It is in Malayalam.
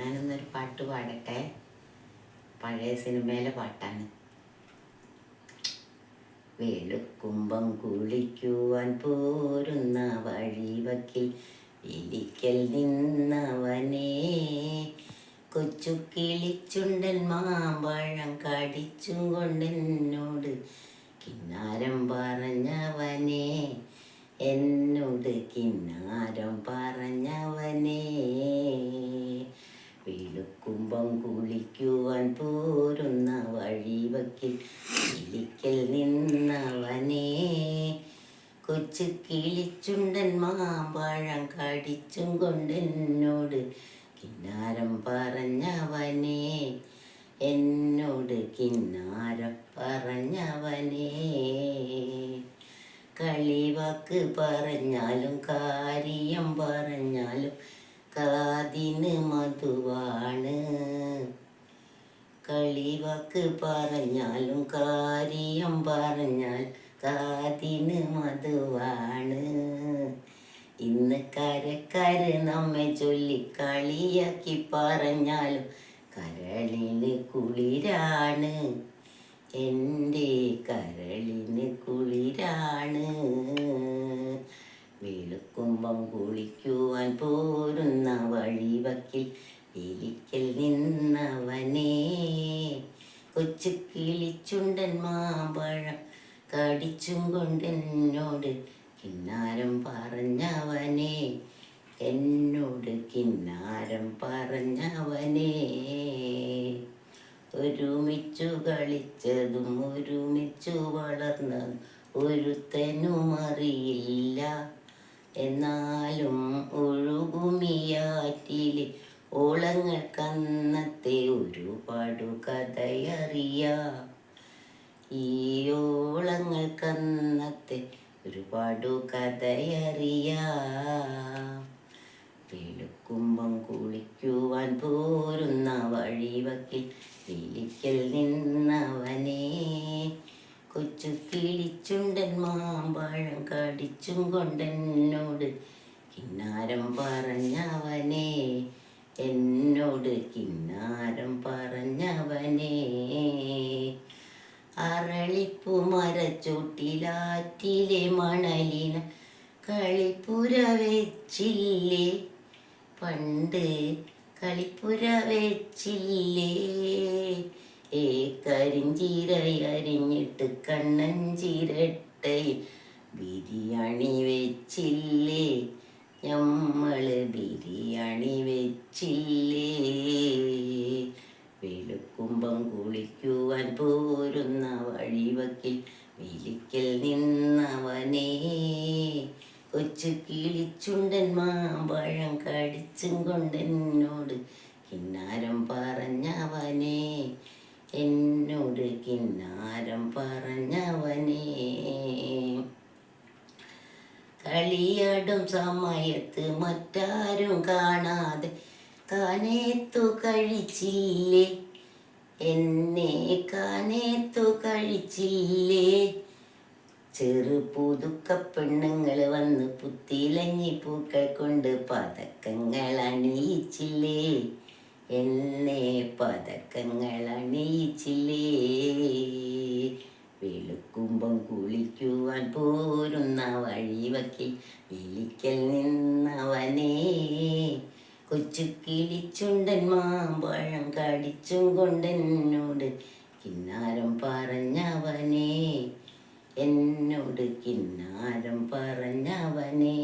ഞാനിന്നൊരു പാട്ട് പാടട്ടെ? പഴയ സിനിമയിലെ പാട്ടാണ്. വെളുക്കുമ്പം കുളിക്കുവാൻ പോരുന്ന വഴിവക്കിൽ ഇരിക്കൽ നിന്നവനെ. കൊച്ചു കിളിച്ചുണ്ടൻ മാമ്പഴം കടിച്ചും കൊണ്ടെന്നോട് കിന്നാരം പറഞ്ഞവനെ. എന്നോട് കിന്നാരം വെളുക്കുമ്പം കുളിക്കുവാൻ പോരുന്ന വഴിവക്കിൽ കിളിക്കൽ നിന്നവനേ. കൊച്ചു കിളിച്ചുണ്ടൻ മാമ്പഴം കടിച്ചും കൊണ്ടെന്നോട് കിന്നാരം പറഞ്ഞവനെ. എന്നോട് കിന്നാരം പറഞ്ഞവനെ. കളിവാക്ക് പറഞ്ഞാലും കാര്യം പറഞ്ഞാലും കാതിന് മധുവാണ്. കളിവക്ക് പറഞ്ഞാലും കാര്യം പറഞ്ഞാൽ കാതിന് മധുവാണ്. ഇന്ന് കരക്കര നമ്മെ ചൊല്ലി കളിയാക്കി പറഞ്ഞാലും കരളിന് കുളിരാണ്. എന്റെ കരളിന് കുളിരാണ്. വെളുക്കുമ്പം കുളിക്കുവാൻ പോരുന്ന വഴിവക്കിൽ വിളിക്കൽ നിന്നവനേ. കൊച്ചു കിളിച്ചുണ്ടൻ മാമ്പഴം കടിച്ചും കൊണ്ടെന്നോട് കിന്നാരം പറഞ്ഞവനെ. എന്നോട് കിന്നാരം പറഞ്ഞവനെ. ഒരുമിച്ചു കളിച്ചതും ഒരുമിച്ചു വളർന്നതും ഒരുത്തനും അറിയില്ല എന്നാലും ഒഴുകുമിയാറ്റിലെ ഓളങ്ങൾ കന്നത്തെ ഒരുപാടു കഥയറിയാം. ഈ ഓളങ്ങൾ കന്നത്തെ ഒരുപാടു കഥയറിയാം. വെളുക്കുമ്പം കുളിക്കുവാൻ പോരുന്ന വഴിവക്കിൽ വിളിക്കൽ നിന്നവനെ കൊച്ചു കിളിച്ചുണ്ടൻ മാമ്പഴം കടിച്ചും കൊണ്ടെന്നോട് കിന്നാരം പറഞ്ഞവനെ. എന്നോട് കിന്നാരം പറഞ്ഞവനെ. അരളിപ്പു മരച്ചോട്ടിലാറ്റിലെ മണലിന കളിപ്പുര വെച്ചില്ലേ. പണ്ട് കളിപ്പുര വെച്ചില്ലേ. ഏ കരിഞ്ചീരയരിഞ്ഞിട്ട് കണ്ണഞ്ചിരട്ടയിൽ ബിരിയാണി വെച്ചില്ലേ? ഞമ്മൾ ബിരിയാണി വെച്ചില്ലേ? വെളുക്കുമ്പം കുളിക്കുവാൻ പോരുന്ന വഴിവക്കിൽ വിളിക്കൽ നിന്നവനെ. കൊച്ചു കിളിച്ചുണ്ടൻ മാമ്പഴം കടിച്ചും കൊണ്ടെന്നോട് കിന്നാരം പറഞ്ഞവനെ. എന്നോട് കിന്നാരം പറഞ്ഞവനെ. കളിയാടും സമയത്ത് മറ്റാരും കാണാതെ കാനേത്തു കഴിച്ചില്ലേ? എന്നെ കാനേത്തു കഴിച്ചില്ലേ ചെറു പുതുക്ക പെണ്ണുങ്ങൾ വന്ന് പുത്തിലഞ്ഞി പൂക്കൾ കൊണ്ട് പതക്കങ്ങൾ അണിയിച്ചില്ലേ? എന്നെ പതക്കങ്ങൾ അണിയിച്ചില്ലേ വെളുക്കുമ്പം കുളിക്കുവാൻ പോരുന്ന വഴിവക്കിൽ വിളിക്കൽ നിന്നവനെ. കൊച്ചു കിളിച്ചുണ്ടൻ മാമ്പഴം കടിച്ചും കൊണ്ടെന്നോട് കിന്നാരം പറഞ്ഞവനേ. എന്നോട് കിന്നാരം പറഞ്ഞവനെ.